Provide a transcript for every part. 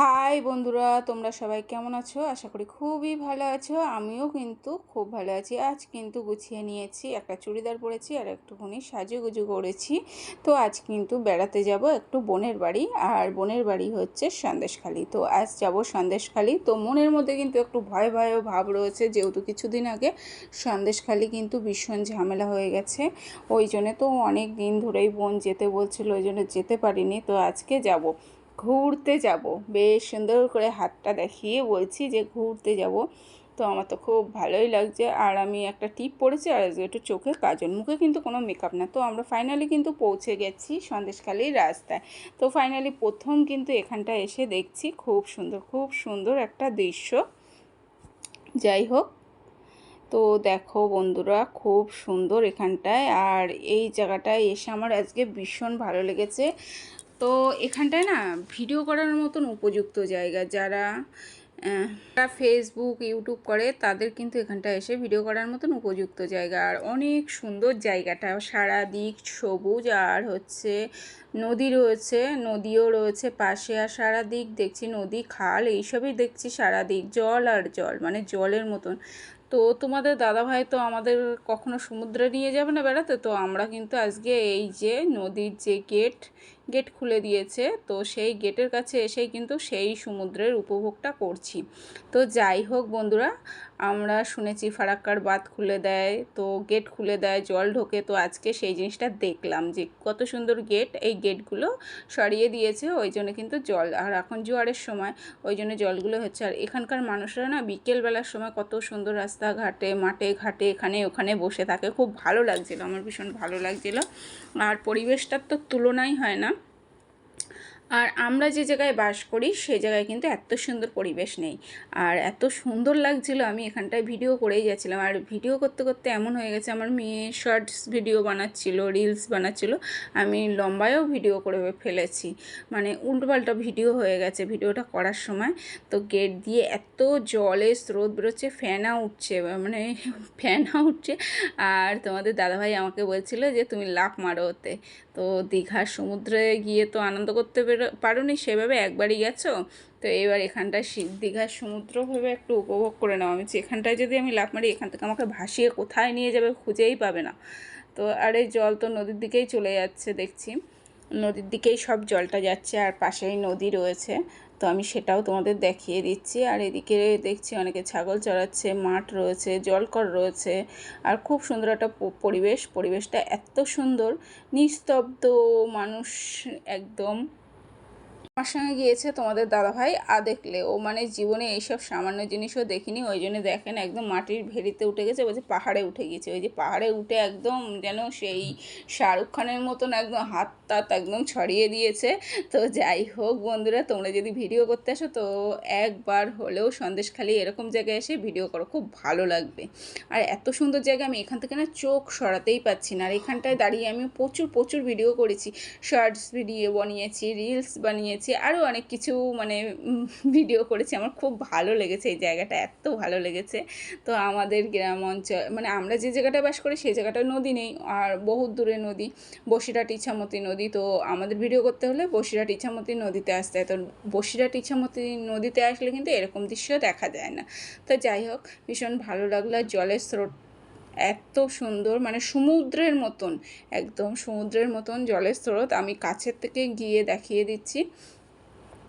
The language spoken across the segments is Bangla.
হাই বন্ধুরা, তোমরা সবাই কেমন আছো? আশা করি খুবই ভালো আছো। আমিও কিন্তু খুব ভালো আছি। আজ কিন্তু গুছিয়ে নিয়েছি, একটা চুড়িদার পরেছি আর একটুখানি সাজুগুজু করেছি। তো আজ কিন্তু বেড়াতে যাব একটু বোনের বাড়ি আর বোনের বাড়ি হচ্ছে সন্দেশখালি। তো আজ যাব সন্দেশখালি। তো মনের মধ্যে কিন্তু একটু ভয় ভয় ভাব রয়েছে, যেহেতু কিছুদিন আগে সন্দেশখালি কিন্তু ভীষণ ঝামেলা হয়ে গেছে। ওই জন্যে তো অনেক দিন ধরেই বোন যেতে বলছিল, ওই জন্য যেতে পারিনি। তো আজকে যাব। ঘুরতে যাব। বেশ সুন্দর করে হাতটা দেখিয়ে বলছি যে ঘুরতে যাব। তো আমার তো খুব ভালোই লাগছে। আর আমি একটা টিপ পড়েছি, আর একটু চোখে কাজল মুখে কিন্তু কোনো মেকআপ না। তো আমরা ফাইনালি কিন্তু পৌঁছে গেছি সন্দেশখালির রাস্তায়। তো ফাইনালি প্রথম কিন্তু এখানটা এসে দেখছি খুব সুন্দর খুব সুন্দর একটা দৃশ্য। যাই হোক, তো দেখো বন্ধুরা খুব সুন্দর এখানটায়। আর এই জায়গাটায় এসে আমার আজকে ভীষণ ভালো লেগেছে। তো এখানটায় না ভিডিও করার মতন উপযুক্ত জায়গা। যারা যারা ফেসবুক ইউটিউব করে, তাদের কিন্তু এখানটা এসে ভিডিও করার মতন উপযুক্ত জায়গা। আর অনেক সুন্দর জায়গাটা সারা দিক সবুজ আর হচ্ছে নদী রয়েছে, নদীও রয়েছে, পাশে আর সারা দিক দেখছি নদী, খাল, এইসবই দেখছি সারা দিক জল আর জল মানে জলের মতন। তো তোমাদের দাদাভাই তো আমাদের কখনো সমুদ্রে নিয়ে যাবে না বেড়াতে? তো আমরা কিন্তু আজকে এই যে নদীর যে গেট গেট খুলে দিয়েছে, তো সেই গেটের কাছে এসেই কিন্তু সেই সমুদ্রের উপভোগটা করছি। তো যাই হোক বন্ধুরা আমরা শুনেছি ফারাক্কার বাঁধ খুলে দেয়, তো গেট খুলে দেয়, জল ঢোকে, তো আজকে সেই জিনিসটা দেখলাম যে কত সুন্দর গেট, এই গেটগুলো সরিয়ে দিয়েছে, ওই জন্য কিন্তু জল। আর এখন জোয়ারের সময়, ওই জন্য জলগুলো হচ্ছে। আর এখানকার মানুষরা না বিকেলবেলার সময় কত সুন্দর রাস্তাঘাটে, মাঠে ঘাটে, এখানে ওখানে বসে থাকে। খুব ভালো লাগছিল, আমার ভীষণ ভালো লাগছিল। আর পরিবেশটার তো তুলনাই হয় না। আর আমরা যে জায়গায় বাস করি সেই জায়গায় কিন্তু এত সুন্দর পরিবেশ নেই। আর এত সুন্দর লাগছিল, আমি এখানটায় ভিডিও করেই যাচ্ছিলাম। আর ভিডিও করতে করতে এমন হয়ে গেছে, আমার মেয়ে শর্টস ভিডিও বানাচ্ছিল, রিলস বানাচ্ছিল, আমি লম্বায়ও ভিডিও করে ফেলেছি। মানে উল্টোপাল্টা ভিডিও হয়ে গেছে ভিডিওটা করার সময়। তো গেট দিয়ে এত জলে স্রোত বেরোচ্ছে ফ্যানা উঠছে মানে ফ্যানা উঠছে। আর তোমাদের দাদাভাই আমাকে বলছিল যে, তুমি লাফ মারো ওতে। তো দীঘার সমুদ্রে গিয়ে তো আনন্দ করতে পেরো পারোনি, সেভাবে একবারই গেছো? তো এবার এখানটায় শি- দীঘার সমুদ্র ভেবে একটু উপভোগ করে নাও। আমি এখানটায় যদি আমি লাফ মারি, এখান থেকে আমাকে ভাসিয়ে কোথায় নিয়ে যাবে খুঁজেই পাবে না। তো আর এই জল তো নদীর দিকেই চলে যাচ্ছে, দেখছি। নদীর দিকেই সব জলটা যাচ্ছে, আর পাশেই নদী রয়েছে। তো আমি সেটাও তোমাদের দেখিয়ে দিচ্ছি। আর এদিকে দেখছি অনেকে ছাগল চড়াচ্ছে, মাঠ রয়েছে, জলকর রয়েছে। আর খুব সুন্দর একটা পরিবেশ। পরিবেশটা এত সুন্দর, নিস্তব্ধ মানুষ একদম। আমার সঙ্গে গিয়েছে তোমাদের দাদাভাই। আ দেখলে, ও মানে জীবনে এইসব সামান্য জিনিসও দেখিনি। ওই জন্য দেখেন একদম মাটির ভেড়িতে উঠে গেছে, বলছে পাহাড়ে উঠে গিয়েছে। ওই যে পাহাড়ে উঠে একদম যেন সেই শাহরুখ খানের মতন একদম হাত তাত একদম ছড়িয়ে দিয়েছে। তো যাই হোক বন্ধুরা, তোমরা যদি ভিডিও করতে আসো, তো একবার হলেও সন্দেশখালি এরকম জায়গায় এসে ভিডিও করো, খুব ভালো লাগবে। আর এত সুন্দর জায়গা আমি এখান থেকে না চোখ সরাতেই পাচ্ছি না। আর এখানটায় দাঁড়িয়ে আমি প্রচুর প্রচুর ভিডিও করেছি। শর্টস ভিডিও বানিয়েছি, রিলস বানিয়েছি আরও অনেক কিছু মানে ভিডিও করেছি। আমার খুব ভালো লেগেছে এই জায়গাটা, এত ভালো লেগেছে। তো আমাদের গ্রাম অঞ্চল মানে আমরা যে জায়গাটা বাস করি সেই জায়গাটা নদী নেই, আর বহুত দূরে নদী, বসিরহাট, ইছামতি নদী। তো আমাদের ভিডিও করতে হলে বসিরহাট, ইছামতি নদীতে আসতে হয়। তো বসিরহাট, ইছামতি নদীতে আসলে কিন্তু এরকম দৃশ্য দেখা যায় না। তো যাই হোক, ভীষণ ভালো লাগল। জলের স্রোত এত সুন্দর মানে সমুদ্রের মতন, একদম সমুদ্রের মতন জলের স্রোত। আমি কাছের থেকে গিয়ে দেখিয়ে দিচ্ছি।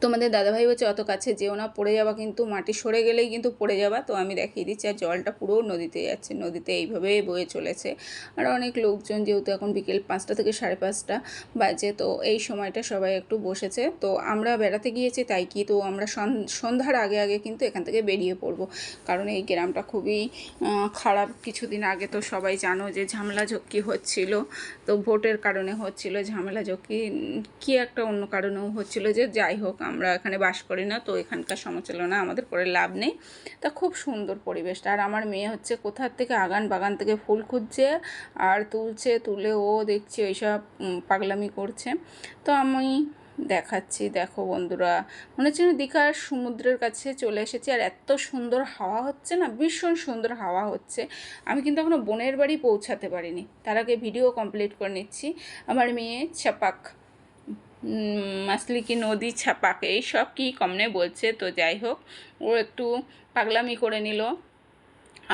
তোমাদের দাদাভাই বলছে, অত কাছে যেও না, পড়ে যাবা কিন্তু, মাটি সরে গেলেই কিন্তু পড়ে যাবা। তো আমি দেখিয়ে দিচ্ছি, আর জলটা পুরো নদীতে যাচ্ছে, নদীতে এইভাবে বয়ে চলেছে। আর অনেক লোকজন যেহেতু এখন বিকেল পাঁচটা থেকে সাড়ে পাঁচটা বাজে, তো এই সময়টা সবাই একটু বসেছে। তো আমরা বেড়াতে গিয়েছি তাই কি, তো আমরা সন- সন্ধ্যার আগে আগে কিন্তু এখান থেকে বেরিয়ে পড়ব। কারণ এই গ্রামটা খুবই খারাপ। কিছুদিন আগে তো সবাই জানো যে ঝামেলা ঝক্কি হচ্ছিল, তো ভোটের কারণে হচ্ছিল ঝামেলা ঝক্কি কি একটা অন্য কারণেও হচ্ছিল যে যাই হোক আমরা এখানে বাস করি না, তো এখানকার সমালোচনা আমাদের করে লাভ নেই। তা খুব সুন্দর পরিবেশটা। আর আমার মেয়ে হচ্ছে কোথার থেকে আগান বাগান থেকে ফুল খুঁজছে আর তুলছে, তুলে ও দেখছি ওইসব পাগলামি করছে। তো আমি দেখাচ্ছি, দেখো বন্ধুরা। মনে হচ্ছে দীঘার সমুদ্রের কাছে চলে এসেছি আর এত সুন্দর হাওয়া হচ্ছে না, ভীষণ সুন্দর হাওয়া হচ্ছে। আমি কিন্তু এখনও বোনের বাড়ি পৌঁছাতে পারিনি। তার আগে ভিডিও কমপ্লিট করে নিচ্ছি। আমার মেয়ে ছাপাক। মাসলি কি নদী ছাপাক, এই সব কী কমনে বলছে? তো যাই হোক, ও একটু পাগলামি করে নিল।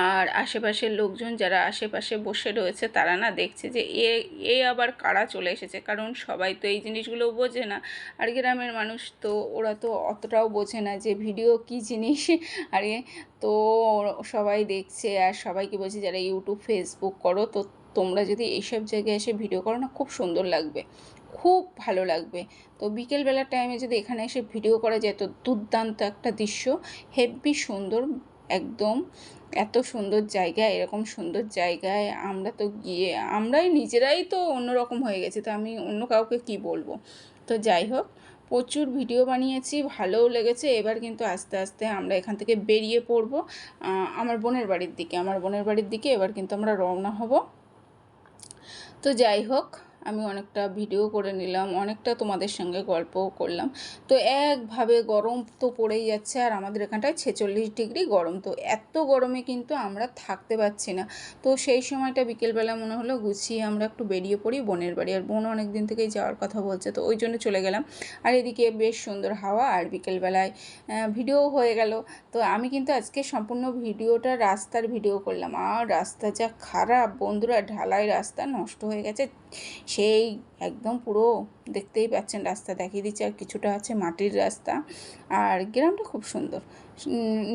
আর আশেপাশের লোকজন যারা আশেপাশে বসে রয়েছে, তারা না দেখছে যে এ এ আবার কারা চলে এসেছে। কারণ সবাই তো এই জিনিসগুলো বোঝে না। আর গ্রামের মানুষ তো, ওরা তো অতটাও বোঝে না যে ভিডিও কী জিনিস। আর, তো সবাই দেখছে আর সবাইকে বলছে, যারা ইউটিউব, ফেসবুক করো, তো তোমরা যদি এইসব জায়গায় এসে ভিডিও করো না, খুব সুন্দর লাগবে। খুব ভালো লাগবে। তো বিকেলবেলার টাইমে যদি এখানে এসে ভিডিও করা যায়, তো দুর্দান্ত একটা দৃশ্য। হেভি সুন্দর, একদম এত সুন্দর জায়গা, এরকম সুন্দর জায়গায় আমরা তো গিয়ে, আমরাই নিজেরাই তো অন্যরকম হয়ে গেছে, তো আমি অন্য কাউকে কি বলব? তো যাই হোক, প্রচুর ভিডিও বানিয়েছি, ভালোও লেগেছে। এবার কিন্তু আস্তে আস্তে আমরা এখান থেকে বেরিয়ে পড়ব আমার বোনের বাড়ির দিকে। আমার বোনের বাড়ির দিকে এবার কিন্তু আমরা রওনা হব। তো যাই হোক আমি অনেকটা ভিডিও করে নিলাম, অনেকটা তোমাদের সঙ্গে গল্পও করলাম। তো একভাবে গরম তো পড়েই যাচ্ছে আর আমাদের এখানটায় ছেচল্লিশ ডিগ্রি গরম। তো এত গরমে কিন্তু আমরা থাকতে পারছি না। তো সেই সময়টা বিকেলবেলা মনে হলো গুছিয়ে আমরা একটু বেরিয়ে পড়ি বোনের বাড়ি। আর বোন অনেক দিন থেকেই যাওয়ার কথা বলছে, তো ওই জন্য চলে গেলাম। আর এদিকে বেশ সুন্দর হাওয়া আর বিকেলবেলায় ভিডিও হয়ে গেল। তো আমি কিন্তু আজকে সম্পূর্ণ ভিডিওটা রাস্তার ভিডিও করলাম। আর রাস্তা যা খারাপ, বন্ধুরা ঢালাই রাস্তা নষ্ট হয়ে গেছে। সেই একদম পুরো দেখতেই পাচ্ছেন, রাস্তা দেখিয়ে দিচ্ছে, আর কিছুটা আছে মাটির রাস্তা। আর গ্রামটা খুব সুন্দর।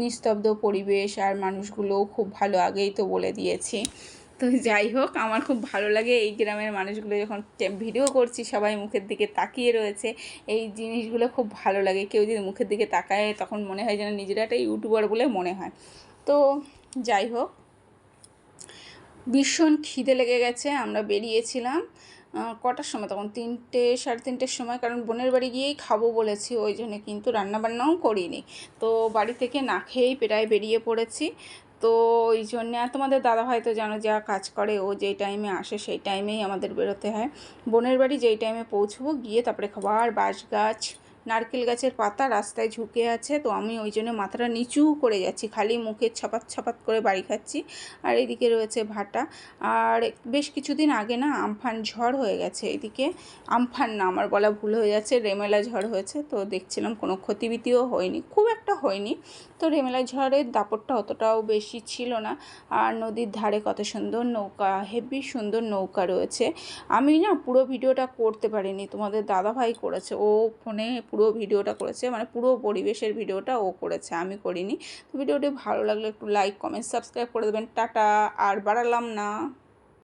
নিস্তব্ধ পরিবেশ, আর মানুষগুলোও খুব ভালো আগেই তো বলে দিয়েছি। তো যাই হোক, আমার খুব ভালো লাগে এই গ্রামের মানুষগুলো যখন ভিডিও করছি, সবাই মুখের দিকে তাকিয়ে রয়েছে। এই জিনিসগুলো খুব ভালো লাগে। কেউ যদি মুখের দিকে তাকায়, তখন মনে হয় যেন নিজেরা একটা ইউটিউবার বলে মনে হয়। তো যাই হোক, ভীষণ খিদে লেগে গেছে, আমরা বেরিয়েছিলাম। কটার সময়? তখন তিনটে, সাড়ে তিনটের সময়, কারণ বোনের বাড়ি গিয়েই খাব বলেছি, ওই জন্য কিন্তু রান্নাবান্নাও করিনি। তো বাড়ি থেকে না খেয়েই প্রায় বেরিয়ে পড়েছি। তো ওই জন্যে, আর তোমাদের দাদা ভাই তো জানো যা কাজ করে, ও যেই টাইমে আসে সেই টাইমেই আমাদের বেরোতে হয়। বোনের বাড়ি যেই টাইমে পৌঁছবো, গিয়ে তারপরে খাবার বাঁশ গাছ নারকেল গাছের পাতা রাস্তায় ঝুঁকে আছে, তো আমি ওই জন্য মাথাটা নিচু করে যাচ্ছি, খালি মুখে ছাপাত ছাপাত করে বাড়ি খাচ্ছি। আর এদিকে রয়েছে ভাটা। আর বেশ কিছুদিন আগে না আমফান ঝড় হয়ে গেছে এদিকে। আমফান না, আমার বলা ভুল হয়ে যাচ্ছে, রেমেলা ঝড় হয়েছে, তো দেখছিলাম কোনো ক্ষতিবিতিও হয়নি, খুব একটা হয়নি। তো রেমেলা ঝড়ের দাপটটা অতটাও বেশি ছিল না। আর নদীর ধারে কত সুন্দর নৌকা, হেভি সুন্দর নৌকা রয়েছে। আমি না পুরো ভিডিওটা করতে পারিনি, তোমাদের দাদা ভাই করেছে। ও ফোনে পুরো ভিডিওটা করেছে মানে পুরো পরিবেশের ভিডিওটা ও করেছে, আমি করিনি। তো ভিডিওটি ভালো লাগলে একটু লাইক কমেন্ট সাবস্ক্রাইব করে দেবেন। টাটা, আর বাড়ালাম না।